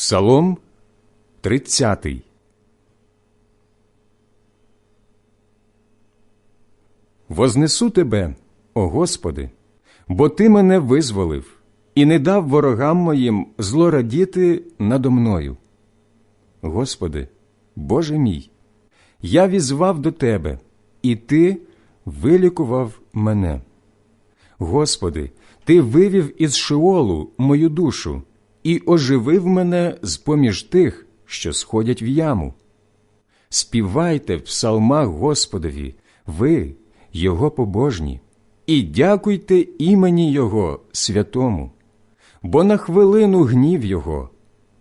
Псалом 30 Вознесу тебе, о Господи, бо Ти мене визволив і не дав ворогам моїм злорадіти надо мною. Господи, Боже мій, я візвав до Тебе, і Ти вилікував мене. Господи, Ти вивів із Шеолу мою душу і оживив мене з поміж тих, що сходять в яму. Співайте в псалмах Господові, ви, Його побожні, і дякуйте імені Його святому, бо на хвилину гнів Його,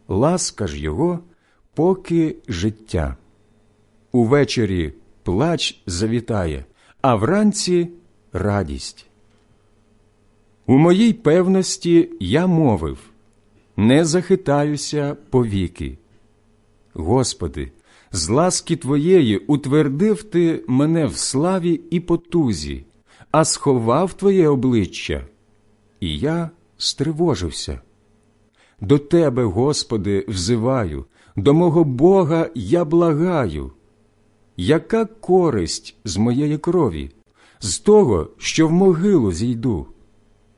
ласка ж Його, поки життя. Увечері плач завітає, а вранці радість. У моїй певності я мовив не захитаюся повіки. Господи, з ласки Твоєї утвердив Ти мене в славі і потузі, а сховав Твоє обличчя, і я стривожився. До Тебе, Господи, взиваю, до мого Бога я благаю. Яка користь з моєї крові, з того, що в могилу зійду?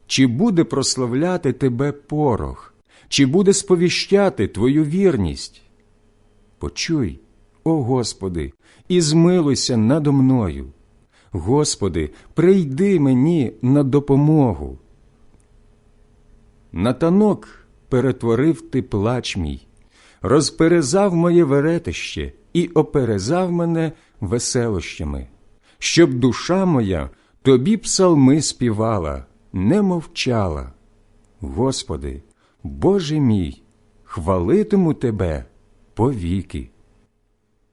Чи буде прославляти Тебе порох, чи буде сповіщати Твою вірність? Почуй, о Господи, і змилуйся надо мною. Господи, прийди мені на допомогу. На танок перетворив ти плач мій, розперезав моє веретище і оперезав мене веселощами, щоб душа моя тобі псалми співала, не мовчала. Господи, Боже мій, хвалитиму Тебе повіки.